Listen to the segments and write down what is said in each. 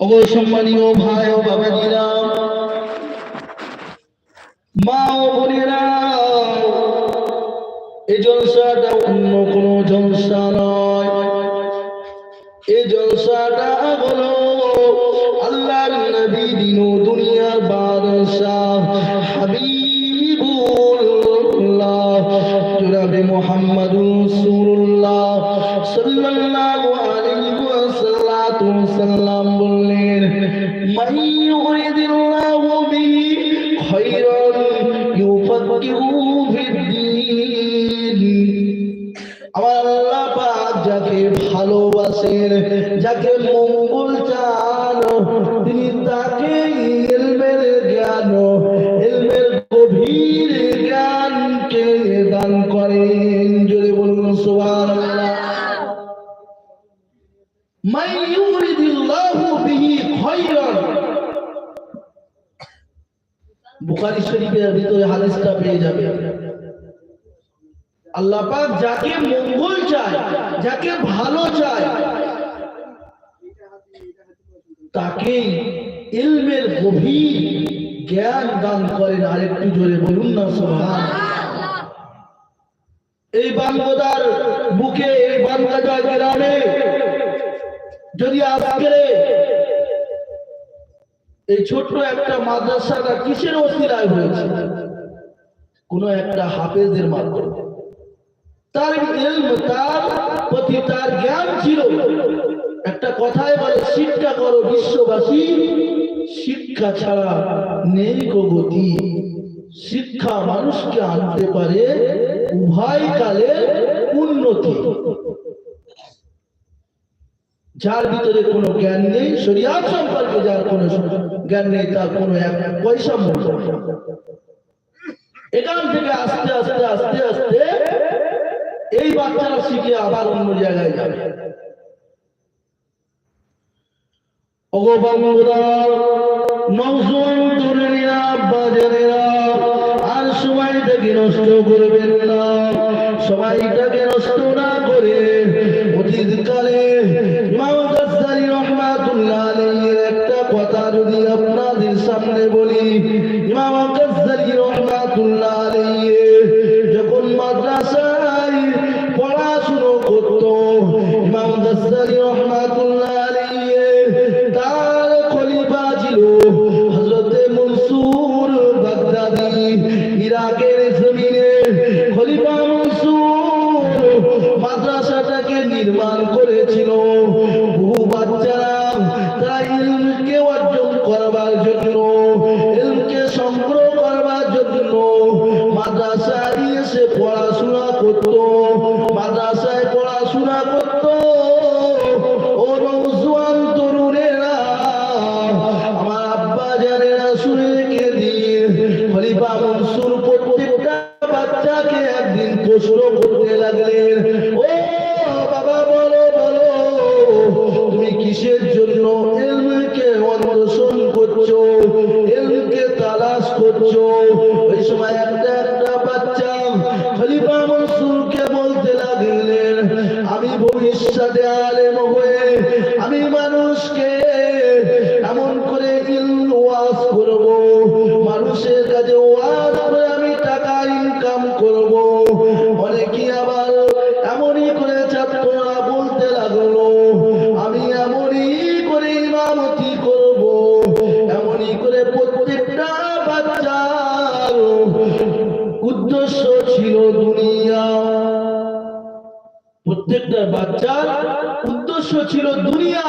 Of সম্মানীয় ভাই ও বাবাজিরা মা ও বোনেরা এই জলসাটা অন্য কোনো জলসা يستغفرون বাংলাদার বুকে এই বাংলাদেশ গ্রামে। যদি আজকে এই ছোট্ট একটা মাদ্রাসাটা কিসের অসিলায় হয়েছে? কোন একটা হাফেজের মাধ্যমে। তার তার প্রতি তার জ্ঞান ছিল। একটা কথায় বলে, শিক্ষা করো বিশ্ববাসী, শিক্ষা ছাড়া নেই গতি। শিক্ষা মানুষকে আনতে পারে উভয় কালে উন্নতি। যার ভিতরে কোনো জ্ঞান নেই, শরিয়াত সম্পর্কে যার কোনো জ্ঞান নেই, তার কোনো এক মূল্য এখান থেকে আস্তে আস্তে আস্তে আস্তে এই বাচ্চারা শিখে আবার অন্য জায়গায় যাবে। ওগো বাংলা নজওয়ান তরুণীরা বাজারেরা সময়টাকে নষ্ট করবেন না সময়টাকে নষ্ট না করে অতীত প্রশ্ন করতে প্রত্যেকটা বাচ্চার উদ্দেশ্য ছিল দুনিয়া।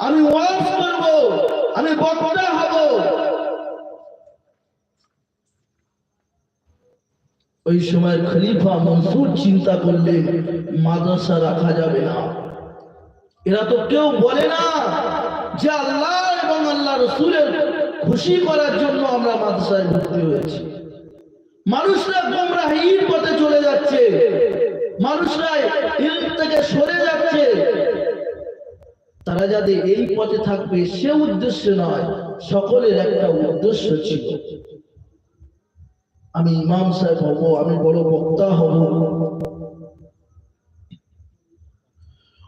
আমি ওয়াজ করব, আমি বক্তা হব। ওই সময় খলিফা মনসুর চিন্তা করলেন মাদ্রাসা রাখা যাবে না। এরা তো কেউ বলে না যে আল্লাহ এবং আল্লাহ রসুলের খুশি করার জন্য আমরা মাদ্রাসায় ভর্তি হয়েছি। মানুষরা গোমরাহির পথে চলে যাচ্ছে। মানুষরা ইলম থেকে সরে যাচ্ছে। তারা যাতে এই পথে থাকবে, সে উদ্দেশ্য নয়, সকলের একটা উদ্দেশ্য ছিল। আমি ইমাম সাহেব হব, আমি বড় বক্তা হব।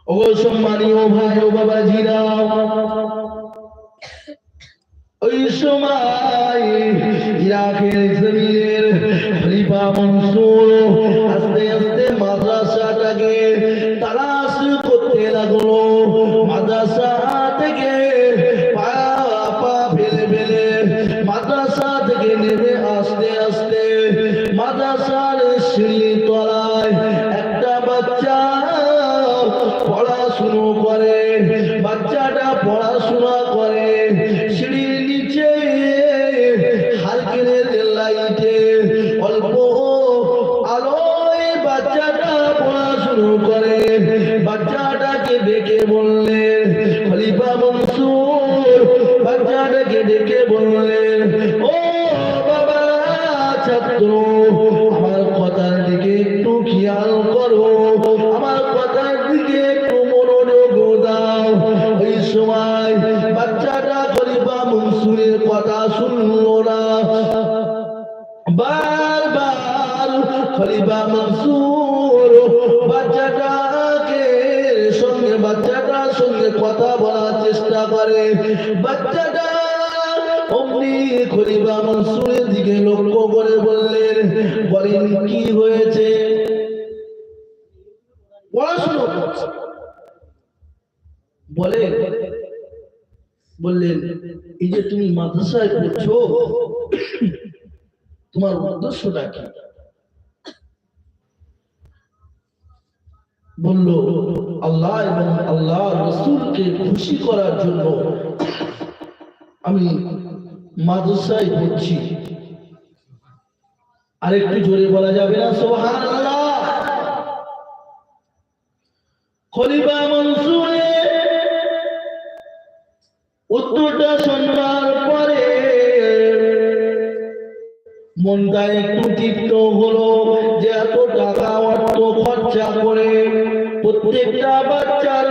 ও সম্মানীয় ভাই ও বাবাজিরা সময় ইরাকের জমিনের খলিফা মনসুর কথার দিকে একটু মনোযোগ দাও ওই সময় বাচ্চাটা খলিফা মনসুরের কথা শুনলো না, বারবার খলিফা মনসুর বাচ্চাটাকে সঙ্গে বাচ্চাটার সঙ্গে কথা বলার চেষ্টা করে, বাচ্চাটা অমনি খলিফা মনসুরের দিকে লক্ষ্য করে বললেন, বলেন কি হয়েছে পড়াশোনা করছে বলে বললেন এই যে তুমি মাদ্রাসায় পড়ছো? তোমার বলল, আল্লাহ এবং আল্লাহ রসুলকে খুশি করার জন্য আমি মাদ্রাসায় পড়ছি। আরেকটু জোরে বলা যাবে না? সোহান খলিফা মনসুরে উত্তরটা মনটা একটু হলো যে এত টাকা অর্থ খরচা করে প্রত্যেকটা বাচ্চার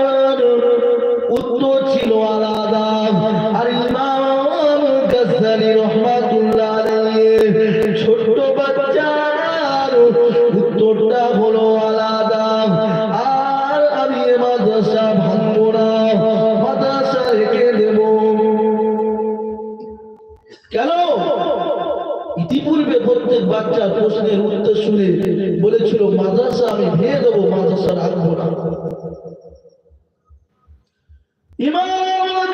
ইমাম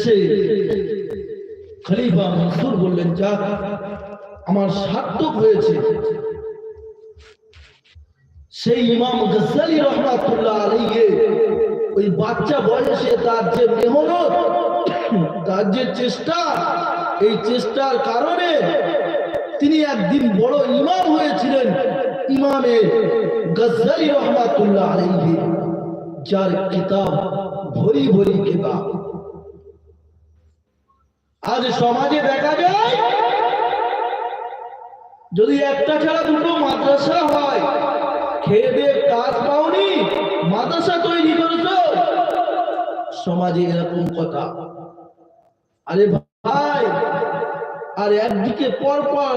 এসে খলিফা মনসুর বললেন, যাক, আমার সার্থক হয়েছে। সেই ইমাম গজ্জালি রহমাতুল্লাহ আলাইহি ওই বাচ্চা বয়সে তার যে মেহনত, তার যে চেষ্টা, এই চেষ্টার কারণে তিনি একদিন বড় ইমাম হয়েছিলেন, ইমামে গজ্জালি রহমাতুল্লাহ আলাইহি, যার কিতাব ভরি ভরি কিতাব আজ সমাজে দেখা যায়, যদি একটা ছাড়া দুটো মাদ্রাসা হয়, খেয়ে কাজ পাওনি, মাদ্রাসা তৈরি করেছ, সমাজে এরকম কথা। আরে ভাই, আর একদিকে পর পর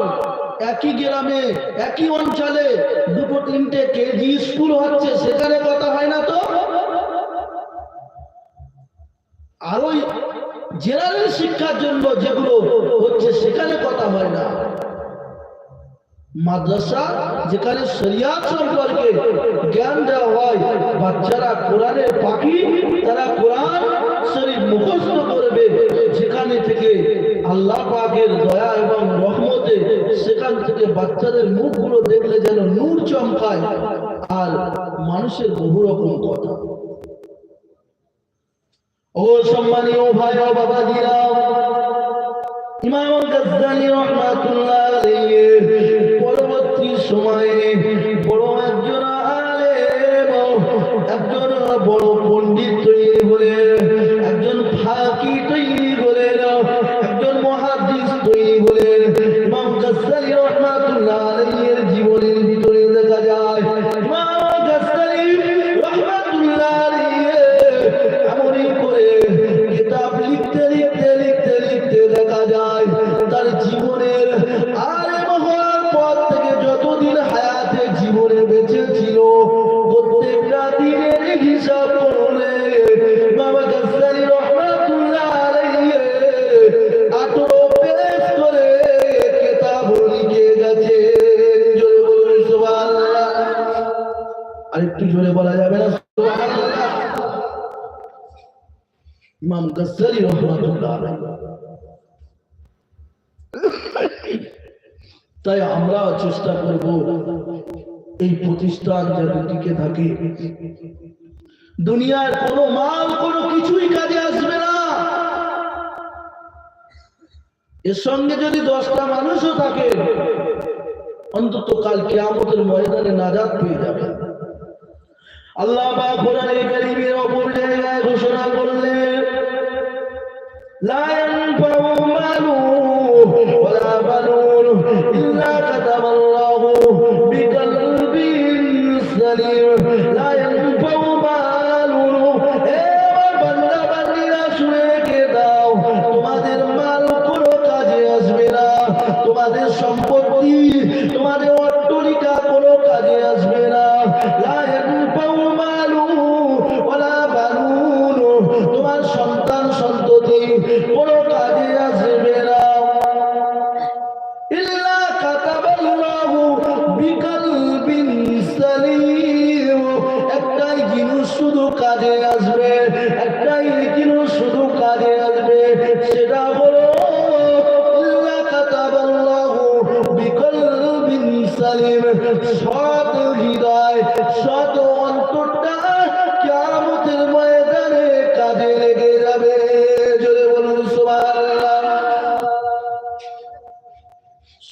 একই গ্রামে, একই অঞ্চলে দুটো তিনটে কেজি স্কুল হচ্ছে, সেখানে কথা হয় না তো? আর জেনারেল শিক্ষার জন্য যেগুলো হচ্ছে, সেখানে কথা হয় না। মাদ্রাসা যেখানে শরিয়াত সম্পর্কে জ্ঞান দেওয়া হয়, বাচ্চারা কোরআনের পাখি, তারা কোরআন শরীফ মুখস্থ করবে। যেখানে থেকে আল্লাহ পাকের দয়া এবং রহমতে সেখান থেকে বাচ্চাদের মুখগুলো দেখলে যেন নূর চমকায়। আর মানুষের বহু রকম কথা। ও সম্মানীয় ভাই ও বাবাজিরা ইমাম গাজ্জালি রহমাতুল্লাহ পরবর্তী সময়ে বড় একজন আলেম, একজন বড় পণ্ডিত তৈরি হলেন, একজন ফাকি তৈরি ইমাম গাজ্জালি রহমাতুল্লাহ তাই আমরা চেষ্টা করব এই প্রতিষ্ঠান যাতে টিকে থাকে। দুনিয়ার কোনো মাল, কোনো কিছুই কাজে আসবে না। এর সঙ্গে যদি দশটা মানুষও থাকে, অন্তত কাল কেয়ামতের ময়দানে নাজাত পেয়ে যাবে। আল্লাহ বা কোরআনে কারিমের অপর জায়গায় ঘোষণা করলেন لا ينفع مال ولا بنون إلا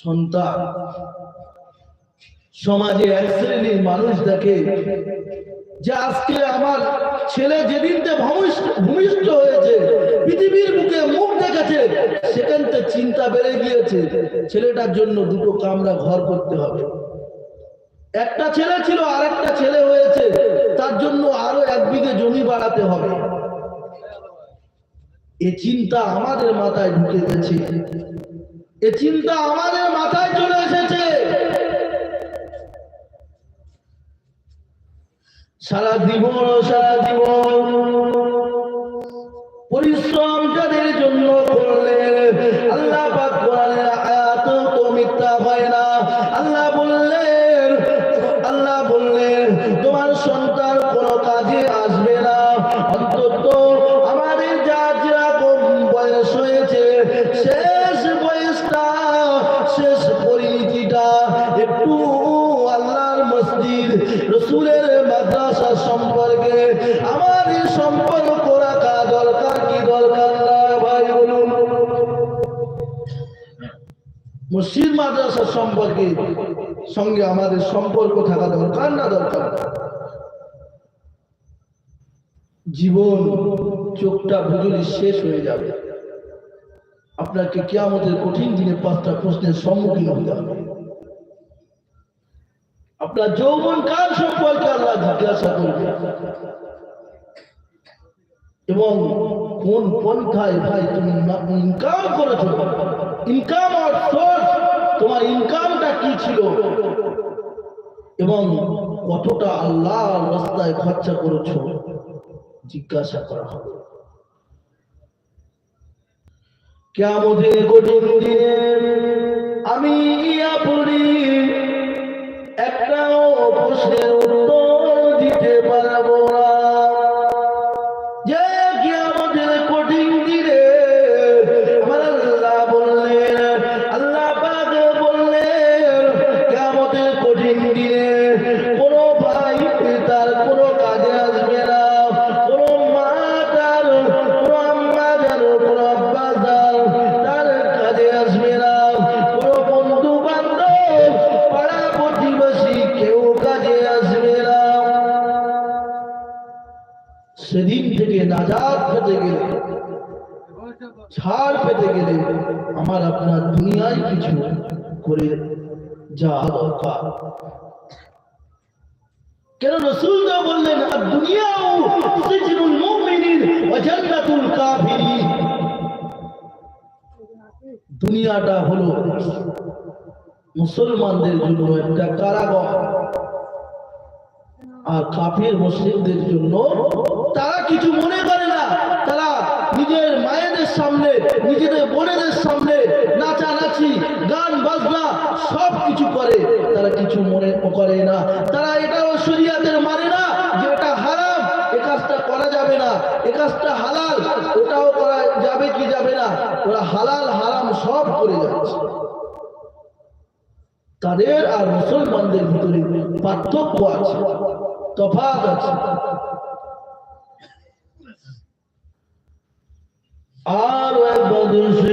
সন্তান। সমাজে এক শ্রেণির মানুষ দেখে যে আজকে আমার ছেলে যেদিনতে ভূমিষ্ঠ হয়েছে, পৃথিবীর বুকে মুখ দেখেছে সেখান থেকে চিন্তা বেড়ে গিয়েছে, ছেলেটার জন্য দুটো কামরা ঘর করতে হবে। একটা ছেলে ছিল, আরেকটা ছেলে হয়েছে, তার জন্য আরও এক বিঘে জমি বাড়াতে হবে। এ চিন্তা আমাদের মাথায় ঢুকে গেছে। এ চিন্তা আমাদের মাথায় চলে এসেছে। সারা জীবন সারা জীবন পরিশ্রম সম্পর্কে সঙ্গে আমাদের সম্পর্ক থাকা দরকার না দরকার? জীবন চোখটা বুঝলি শেষ হয়ে যাবে। আপনাকে কিয়ামতের কঠিন দিনে পাঁচটা প্রশ্নের সম্মুখীন হতে হবে। আপনার যৌবন কাল সম্পর্কে আল্লাহ জিজ্ঞাসা করবে? এবং কোন পন্থায় ভাই তুমি ইনকাম করেছ? ইনকাম আর তোমার ইনকামটা কি ছিল? এবং কতটা আল্লাহ রাস্তায় খরচা করেছ? জিজ্ঞাসা করা হবে। কেমন কঠিন দিনে আমি আপনি প্রশ্নের উত্তর দিতে পারব থেকে পেতে গেলে, ছাড় পেতে গেলে আমার আপনার দুনিয়ায় কিছু করে যাওয়া দরকার। কেন রসুল যা বললেন, আর দুনিয়াও সিজনুল মুমিনিন ওয়া জান্নাতুল কাফিরিন। দুনিয়াটা হলো মুসলমানদের জন্য একটা কারাগার, আর কাফির মুসলিমদের জন্য তারা কিছু মনে করে না। তারা নিজের মায়েদের সামনে, নিজেদের বোনেদের সামনে নাচানাচি, গান, বাজনা সব কিছু করে। তারা কিছু মনে করে না। তারা এটাও শরিয়াতের মানে না যে এটা হারাম, এ কাজটা করা যাবে না। এ কাজটা হালাল, ওটাও করা যাবে কি যাবে না? ওরা হালাল, হারাম সব করে যাচ্ছে। তাদের আর মুসলমানদের ভিতরে পার্থক্য আছে, তফাৎ আছে। Ağır ve Bodur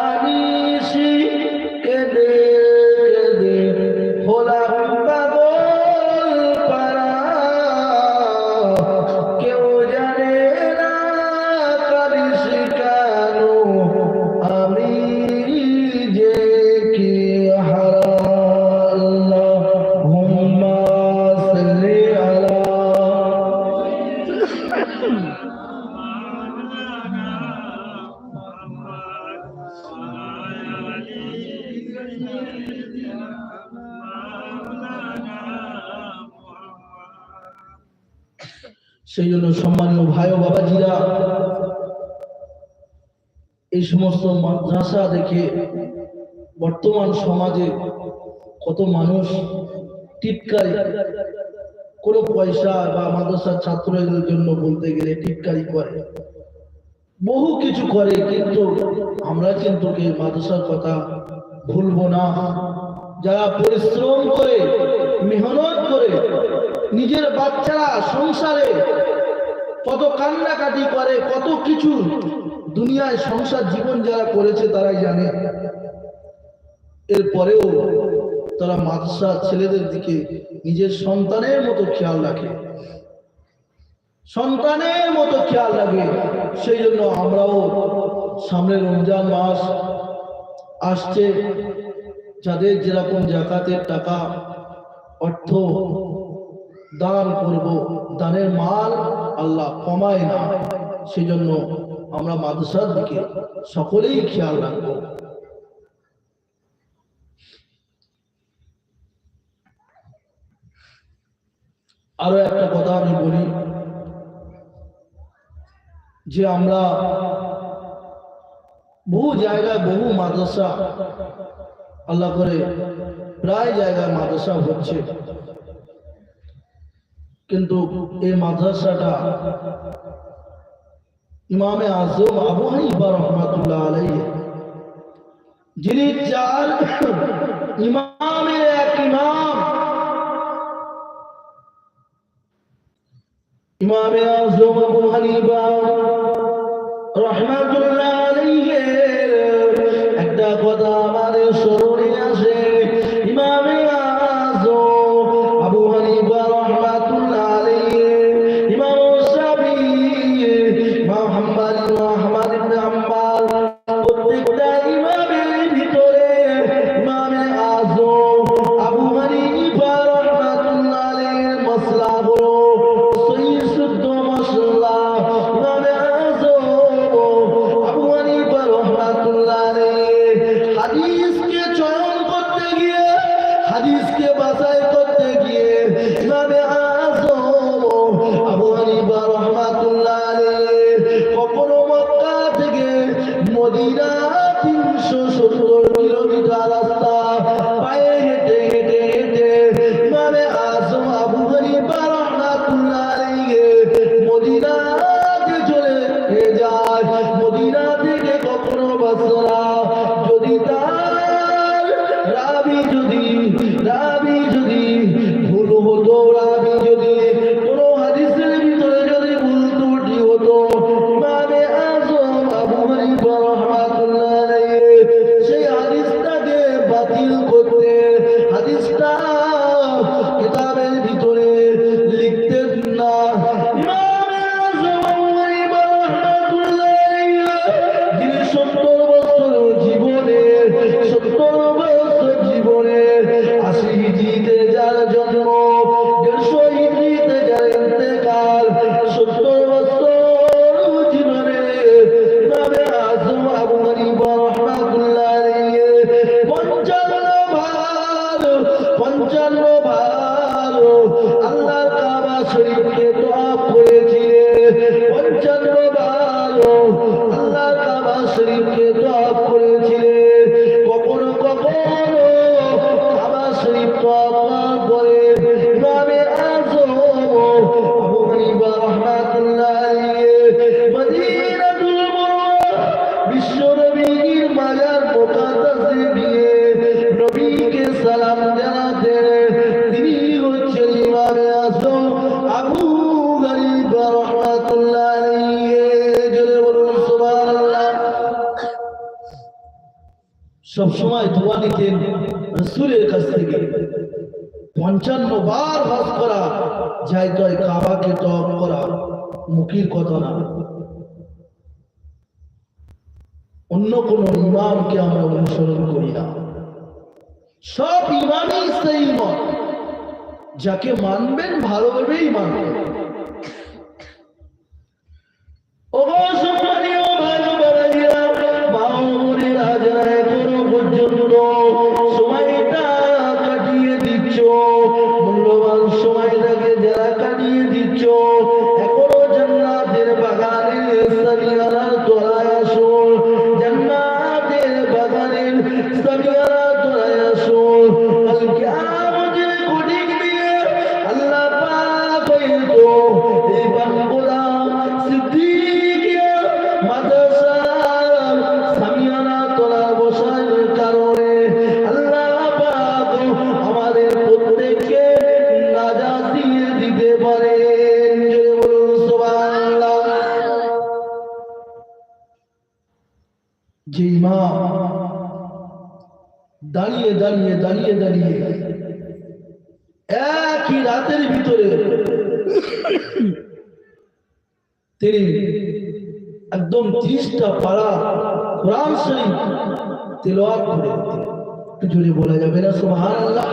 Manishi সমস্ত মাদ্রাসা দেখে বর্তমান সমাজে কত মানুষ টিটকারি কোনো পয়সা বা মাদ্রাসার ছাত্রদের জন্য বলতে গেলে টিটকারি করে। বহু কিছু করে, কিন্তু আমরা কিন্তু মাদ্রাসার কথা ভুলবো না। যারা পরিশ্রম করে, মেহনত করে, নিজের বাচ্চারা সংসারে কত কান্নাকাটি করে, কত কিছু দুনিয়ায় সংসার জীবন যারা করেছে, তারাই জানে। এরপরেও তারা মাদ্রাসা ছেলেদের দিকে নিজের সন্তানের মতো খেয়াল রাখে। সন্তানের মতো খেয়াল রাখে। সেই জন্য আমরাও সামনে রমজান মাস আসছে। যাদের যেরকম জাকাতের টাকা, অর্থ দান করব, দানের মাল আল্লাহ কমায় না, সেজন্য আমরা মাদ্রাসার দিকে সকলেই খেয়াল রাখব। আরও একটা কথা আমি বলি, যে আমরা বহু জায়গায় বহু মাদ্রাসা, আল্লাহ করে প্রায় জায়গায় মাদ্রাসা হচ্ছে। কিন্তু এই মাদ্রাসাটা ইমামে আজম আবু হানিফা রহমাতুল্লাহ আলাই যিনি চার ইমামের এক ইমাম। ইমামে আজম আবু হানিফা রহমাতুল্লাহ না অন্য কোন ইমামকে আমরা অনুসরণ করি না। সব ইমানই সেই মত। যাকে মানবেন, ভালোভাবেই মানবেন। যে ইমাম দাঁড়িয়ে দাঁড়িয়ে দাঁড়িয়ে দাঁড়িয়ে একই রাতের ভিতরে তিনি একদম ত্রিশটা পাড়া কোরআন শরীফ তেলাওয়াত করে। জোরে বলা যাবে না, সুবহানাল্লাহ?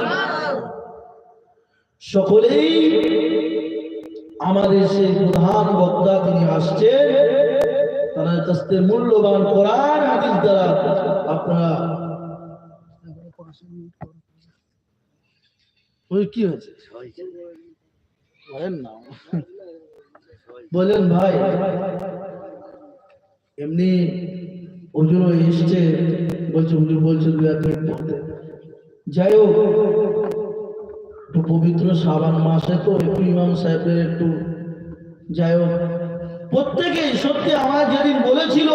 সকলেই আমাদের সেই প্রধান বক্তা তিনি আসছেন। তার কাছ মূল্যবান কোরআন, হাদিস দ্বারা আপনারা ওই কি হয়েছে? বলেন না। বলেন ভাই। এমনি ওজন এসছে, বলছে, হুজুর বলছে দু এক মিনিট পড়তে। যাই হোক পবিত্র শ্রাবণ মাসে তো একটু ইমাম সাহেবের একটু যাই হোক প্রত্যেকেই সত্যি আমার যেদিন বলেছিল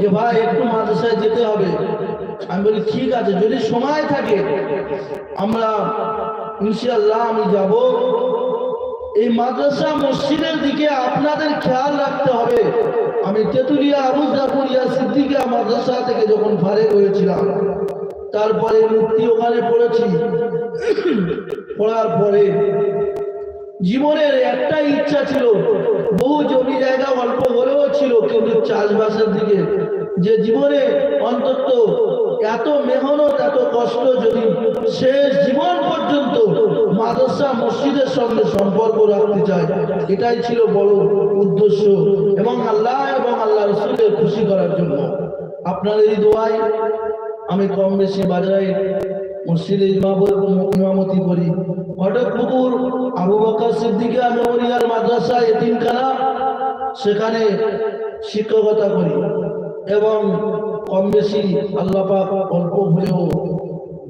যে, ভাই, একটু মাদ্রাসায় যেতে হবে। আমি বলি, ঠিক আছে, যদি সময় থাকে, আমরা ইনশাল্লাহ আমি যাব। এই মাদ্রাসা মসজিদের দিকে আপনাদের খেয়াল রাখতে হবে। আমি তেতুলিয়া, আবু জাফরিয়া সিদ্দিকা মাদ্রাসা থেকে যখন ফারেক হয়েছিলাম, তারপরে মুক্তি ওখানে পড়েছি। পড়ার পরে জীবনের একটাই ইচ্ছা ছিল, বহু জমি জায়গা অল্প হলেও ছিল, কিন্তু চাষবাসের দিকে। যে জীবনে অন্তত এত মেহনত, এত কষ্ট যদি শেষ জীবন পর্যন্ত মাদ্রাসা মসজিদের সঙ্গে সম্পর্ক রাখতে চায়, এটাই ছিল বড় উদ্দেশ্য এবং আল্লাহ এবং আল্লাহ রসুলকে খুশি করার জন্য। আপনার এই দোয়ায় আমি কম বেশি বাজারে মসজিদে ইমাম- ইমামতি করি। ঘটকপুকুর আবু বকর সিদ্দিকা মেমোরিয়াল মাদ্রাসা এতিমখানা, সেখানে শিক্ষকতা করি এবং কম বেশি আল্লাপাক অল্প হলেও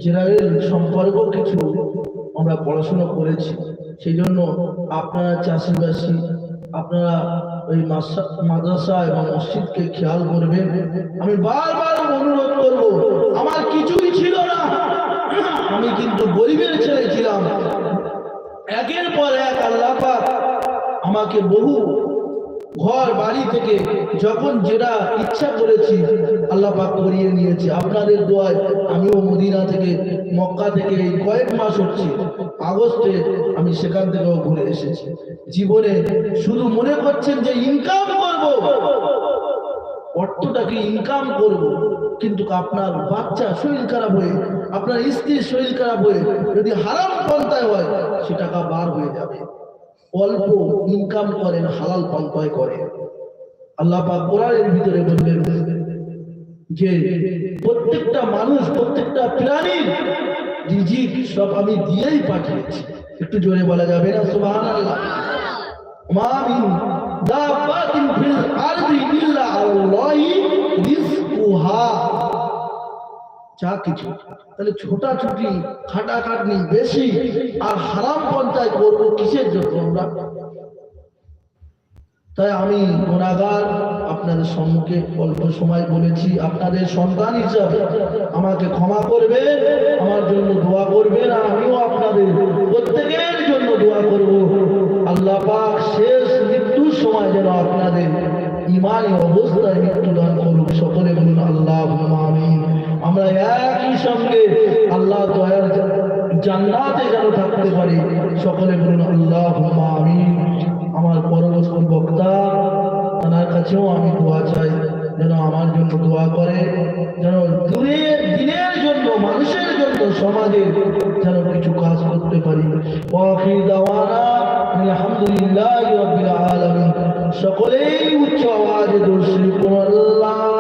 জেনারেল সম্পর্ক কিছু আমরা পড়াশোনা করেছি। সেই জন্য আপনারা চাষিবাসী, আপনারা ওই মাদ্রাসা এবং মসজিদকে খেয়াল করবেন। আমি বারবার অনুরোধ করব, আমার কিছুই ছিল আমি কিন্তু গরিবের ছেলে ছিলাম। একের পর এক আল্লাহ আমাকে বহু ঘর, বাড়ি থেকে যখন যেটা ইচ্ছা করেছি আল্লাহ করিয়ে নিয়েছে। আপনাদের দোয়ায় আমিও মদিনা থেকে, মক্কা থেকে এই কয়েক মাস হচ্ছে। আগস্টে আমি সেখান থেকেও ঘুরে এসেছি। জীবনে শুধু মনে করছেন যে ইনকাম করব। অর্থটাকে ইনকাম করব, কিন্তু আপনার বাচ্চা শরীর খারাপ হয়ে, আপনার স্ত্রীর শরীর খারাপ হয়ে, যদি হারাম পন্থায় হয়, সে টাকা বার হয়ে যাবে। অল্প ইনকাম করেন, হালাল পন্থায় করেন। আল্লাহ পাক কোরআনের ভিতরে বললেন যে, প্রত্যেকটা মানুষ, প্রত্যেকটা প্রাণীর রিজিক সব আমি দিয়েই পাঠিয়েছি। একটু জোরে বলা যাবে না? সুবহানাল্লাহ। মা যা কিছু। তাহলে বেশি আর হারাম করব কিসের জন্য আমরা? তাই আমি আপনাদের সম্মুখে অল্প সময় বলেছি। আপনাদের সন্তান হিসাবে আমাকে ক্ষমা করবে, আমার জন্য দোয়া করবেন আর আমিও আপনাদের প্রত্যেকের জন্য দোয়া করব। আল্লাহ পাক মৃত্যুর সময় যেন আপনাদের ইমানি অবস্থায় মৃত্যুদান করুক। সকলে বলুন আল্লাহ আমিন। আমরা একই সঙ্গে আল্লাহ দয়ার জান্নাতে যেন থাকতে পারি। সকলে বলুন আল্লাহ আমিন। আমার পরবর্তী বক্তা, তার কাছেও আমি দোয়া চাই, যেন আমার জন্য দোয়া করে, যেন দূরের দিনের জন্য, মানুষের জন্য সমাজের যেন কিছু কাজ করতে পারি। ওয়াখির সকলেই উচ্চ আওয়াজে দর্শনী আল্লাহ